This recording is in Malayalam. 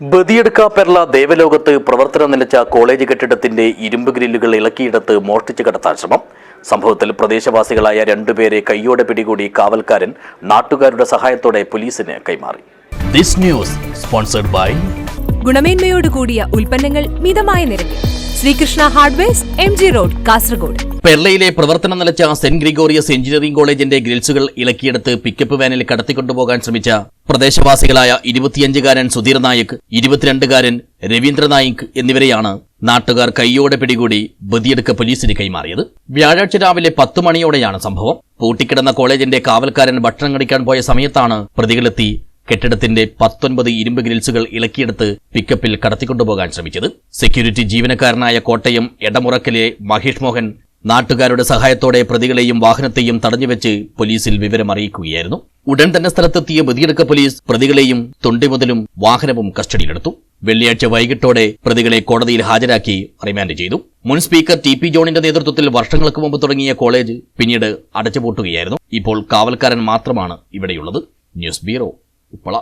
ബദിയെടുക്ക പെർള ദേവലോകത്ത് പ്രവർത്തനം നിലച്ച കോളേജ് കെട്ടിടത്തിന്റെ ഇരുമ്പ് ഗ്രില്ലുകൾ ഇളക്കിയെടുത്ത് മോഷ്ടിച്ചു കടത്താൻ ശ്രമം. സംഭവത്തിൽ പ്രദേശവാസികളായ രണ്ടുപേരെ കൈയോടെ പിടികൂടി കാവൽക്കാരൻ നാട്ടുകാരുടെ സഹായത്തോടെ പോലീസിന് കൈമാറി. This news sponsored by ഗുണമേന്മയോട് കൂടിയ ഉൽപ്പന്നങ്ങൾ മിതമായ നിരക്കിൽ. Sreekrishna hardware M G road Kasaragod. പെർളയിലെ പ്രവർത്തനം നിലച്ച സെന്റ് ഗ്രിഗോറിയസ് എഞ്ചിനീയറിംഗ് കോളേജിന്റെ ഗ്രിൽസുകൾ ഇളക്കിയെടുത്ത് പിക്കപ്പ് വാനിൽ കടത്തിക്കൊണ്ടുപോകാൻ ശ്രമിച്ച പ്രദേശവാസികളായ ഇരുപത്തിയഞ്ചുകാരൻ സുധീർ നായിക് ഇരുപത്തിരണ്ടുകാരൻ രവീന്ദ്ര നായിക് എന്നിവരെയാണ് നാട്ടുകാർ കൈയോടെ പിടികൂടി ബദിയെടുക്ക പോലീസിന് കൈമാറിയത്. വ്യാഴാഴ്ച രാവിലെ പത്ത് മണിയോടെയാണ് സംഭവം. പൂട്ടിക്കിടന്ന കോളേജിന്റെ കാവൽക്കാരൻ ഭക്ഷണം കടിക്കാൻ പോയ സമയത്താണ് പ്രതികളെത്തി കെട്ടിടത്തിന്റെ പത്തൊൻപത് ഇരുമ്പ് ഗ്രിൽസുകൾ ഇളക്കിയെടുത്ത് പിക്കപ്പിൽ കടത്തിക്കൊണ്ടുപോകാൻ ശ്രമിച്ചത്. സെക്യൂരിറ്റി ജീവനക്കാരനായ കോട്ടയം എടമുറക്കിലെ മഹേഷ് മോഹൻ നാട്ടുകാരുടെ സഹായത്തോടെ പ്രതികളെയും വാഹനത്തെയും തടഞ്ഞുവെച്ച് പോലീസിൽ വിവരം അറിയിക്കുകയായിരുന്നു ഉടൻ തന്നെ സ്ഥലത്തെത്തിയ ബദിയടക്ക പോലീസ് പ്രതികളെയും തൊണ്ടിമുതലും വാഹനവും കസ്റ്റഡിയിലെടുത്തു. വെള്ളിയാഴ്ച വൈകിട്ടോടെ പ്രതികളെ കോടതിയിൽ ഹാജരാക്കി റിമാൻഡ് ചെയ്തു. മുൻ സ്പീക്കർ ടി പി ജോണിന്റെ നേതൃത്വത്തിൽ വർഷങ്ങൾക്ക് മുമ്പ് തുടങ്ങിയ കോളേജ് പിന്നീട് അടച്ചുപൂട്ടുകയായിരുന്നു. ഇപ്പോൾ കാവൽക്കാരൻ മാത്രമാണ് ഇവിടെയുള്ളത്. News bureau Uppala.